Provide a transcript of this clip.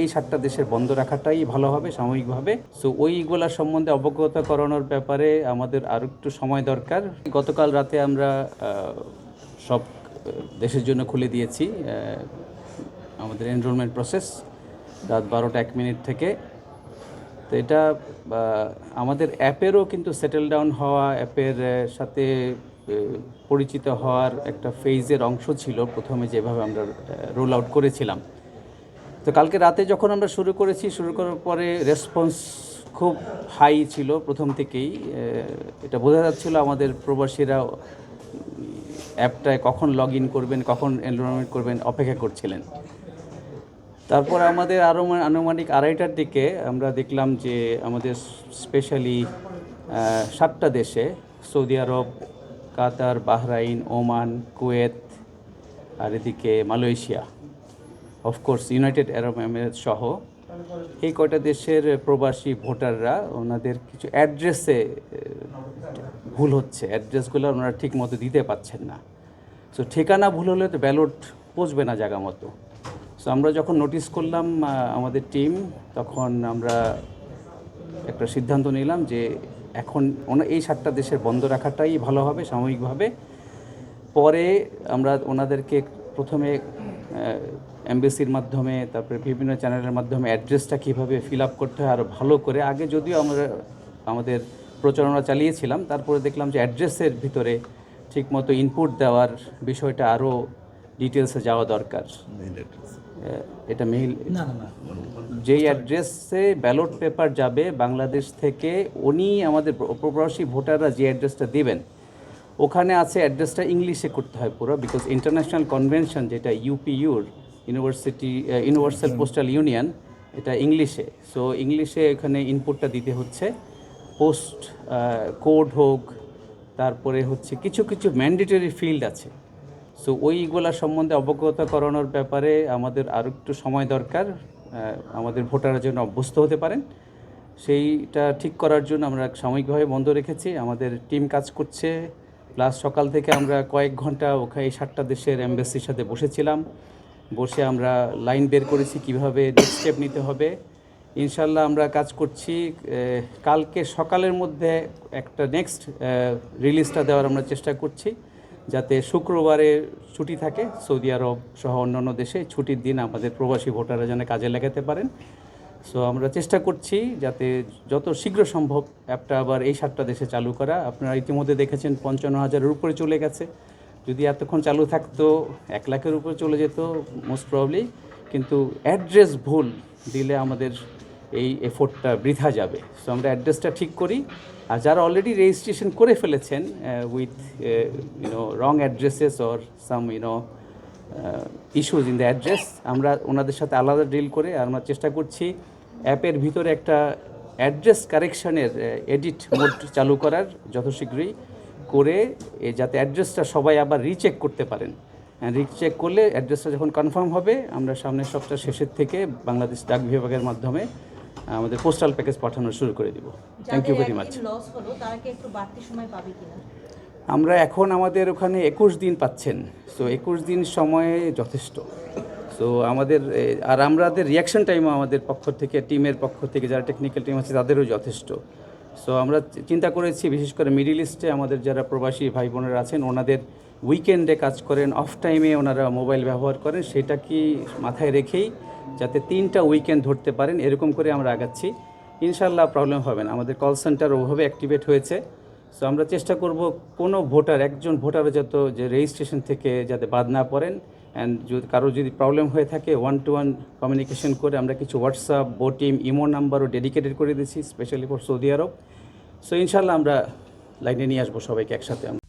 এই সাতটা দেশের বন্ধ রাখাটাই ভালো হবে সাময়িকভাবে সো ওইগুলা সম্বন্ধে অবগত করানোর ব্যাপারে আমাদের আরও একটু সময় দরকার। গতকাল রাতে আমরা সব দেশের জন্য খুলে দিয়েছি আমাদের এনরোলমেন্ট প্রসেস রাত বারোটা এক মিনিট থেকে। তো এটা আমাদের অ্যাপেরও কিন্তু সেটেল ডাউন হওয়া, অ্যাপের সাথে পরিচিত হওয়ার একটা ফেজের অংশ ছিল। প্রথমে যেভাবে আমরা রোল আউট করেছিলাম। তো কালকে রাতে যখন আমরা শুরু করেছি, শুরু করার পরে রেসপন্স খুব হাই ছিল প্রথম থেকেই। এটা বোঝা যাচ্ছিল আমাদের প্রবাসীরা অ্যাপটায় কখন লগ ইন করবেন, কখন এনরোলমেন্ট করবেন, অপেক্ষা করছিলেন। তারপর আমাদের আরও আনুমানিক আড়াইটার দিকে আমরা দেখলাম যে আমাদের স্পেশালি সাতটা দেশে, Saudi Arab, Qatar, Bahrain, Oman, Kuwait, আর এদিকে Malaysia. Of course United Arab Emirate সহ এই কয়টা দেশের প্রবাসী ভোটাররা ওনাদের কিছু অ্যাড্রেসে ভুল হচ্ছে। অ্যাড্রেসগুলো ওনারা ঠিক মতো দিতে পাচ্ছেন না। সো ঠিকানা ভুল হলে তো ব্যালট পচবে না জায়গা মতো। সো আমরা যখন নোটিস করলাম আমাদের টিম তখন আমরা একটা সিদ্ধান্ত নিলাম যে এখন এই সাতটা দেশের বন্ধ রাখাটাই ভালো হবে, সাময়িকভাবে। পরে আমরা ওনাদেরকে প্রথমে এমবেসির মাধ্যমে তারপরে বিভিন্ন চ্যানেলের মাধ্যমে অ্যাড্রেসটা কীভাবে ফিল আপ করতে হয় আরও ভালো করে। আগে যদিও আমরা আমাদের প্রচারণা চালিয়েছিলাম তারপরে দেখলাম যে অ্যাড্রেসের ভিতরে ঠিকমতো ইনপুট দেওয়ার বিষয়টা আরও ডিটেলসে যাওয়া দরকার। এটা মেইল না না না। যেই অ্যাড্রেসে ব্যালট পেপার যাবে বাংলাদেশ থেকে উনি আমাদের প্রবাসী ভোটাররা যে অ্যাড্রেসটা দিবেন ওখানে আছে অ্যাড্রেসটা ইংলিশে করতে হয় পুরো বিকজ ইন্টারন্যাশনাল কনভেনশন যেটা ইউপিইউর ইউনিভার্সিটি ইউনিভার্সাল পোস্টাল ইউনিয়ন এটা ইংলিশে। সো ইংলিশে এখানে ইনপুটটা দিতে হচ্ছে। পোস্ট কোড হোক তারপরে হচ্ছে কিছু কিছু ম্যান্ডেটরি ফিল্ড আছে। সো ওইগুলা সম্বন্ধে অবগত করানোর ব্যাপারে আমাদের আরও একটু সময় দরকার। আমাদের ভোটাররা যেন অভ্যস্ত হতে পারেন। সেইটা ঠিক করার জন্য আমরা সাময়িকভাবে বন্ধ রেখেছি। আমাদের টিম কাজ করছে। প্লাস সকাল থেকে আমরা কয়েক ঘণ্টা ওখানে এই সাতটা দেশের এম্বাসির সাথে বসেছিলাম। বসে আমরা লাইন বের করেছি কীভাবে নেক্সট স্টেপ নিতে হবে। ইনশাল্লাহ আমরা কাজ করছি কালকে সকালের মধ্যে একটা নেক্সট রিলিজটা দেওয়ার আমরা চেষ্টা করছি, যাতে শুক্রবারে ছুটি থাকে, সৌদি আরব সহ অন্যান্য দেশে ছুটির দিন আমাদের প্রবাসী ভোটাররা যেন কাজে লাগাতে পারেন। সো আমরা চেষ্টা করছি যাতে যত শীঘ্র সম্ভব অ্যাপটা আবার এই সাতটা দেশে চালু করা। আপনারা ইতিমধ্যে দেখেছেন, পঞ্চান্ন হাজারের উপরে চলে গেছে। যদি এতক্ষণ চালু থাকতো, এক লাখের উপরে চলে যেত মোস্ট প্রবলি কিন্তু অ্যাড্রেস ভুল দিলে আমাদের এই এফোর্টটা বৃথা যাবে। সো আমরা অ্যাড্রেসটা ঠিক করি। আর যারা অলরেডি রেজিস্ট্রেশন করে ফেলেছেন with you know wrong addresses or some you know issues in the address আমরা ওনাদের সাথে আলাদা ডিল করে আর আমরা চেষ্টা করছি অ্যাপের ভিতরে একটা অ্যাড্রেস কারেকশনের এডিট মোড চালু করার যত শীঘ্রই করে এ যাতে অ্যাড্রেসটা সবাই আবার রিচেক করতে পারেন। রিচেক করলে অ্যাড্রেসটা যখন কনফার্ম হবে আমরা সামনের সপ্তাহ শেষের থেকে বাংলাদেশ ডাক বিভাগের মাধ্যমে আমাদের পোস্টাল প্যাকেজ পাঠানো শুরু করে দিব। থ্যাংক ইউ ভেরি মাচ আমরা এখন আমাদের ওখানে একুশ দিন পাচ্ছেন। সো একুশ দিন সময়ে যথেষ্ট। সো আমাদের আর আমাদের রিয়াকশন টাইমও আমাদের পক্ষ থেকে টিমের পক্ষ থেকে যারা টেকনিক্যাল টিম আছে তাদেরও যথেষ্ট। সো আমরা চিন্তা করেছি, বিশেষ করে মিডিল ইস্টে আমাদের যারা প্রবাসী ভাই বোনেরা আছেন, ওনাদের উইকেন্ডে কাজ করেন অফ টাইমে ওনারা মোবাইল ব্যবহার করেন, সেটা কি মাথায় রেখেই যাতে তিনটা উইকেন্ড ধরতে পারেন, এরকম করে আমরা আগাচ্ছি। ইনশাল্লাহ প্রবলেম হবে না, আমাদের কল সেন্টার ওভাবে অ্যাক্টিভেট হয়েছে। সো আমরা চেষ্টা করব কোনো ভোটার, একজন ভোটার যত যে রেজিস্ট্রেশন থেকে যাতে বাদ না পড়েন অ্যান্ড যদি কারোর যদি প্রবলেম হয়ে থাকে ওয়ান টু ওয়ান কমিউনিকেশন করে আমরা কিছু হোয়াটসঅ্যাপ বোটিম ইমো নাম্বারও ডেডিকেটেড করে দিয়েছি specially for Saudi Arab so ইনশাল্লাহ আমরা লাইনে নিয়ে আসব সবাইকে একসাথে আমরা।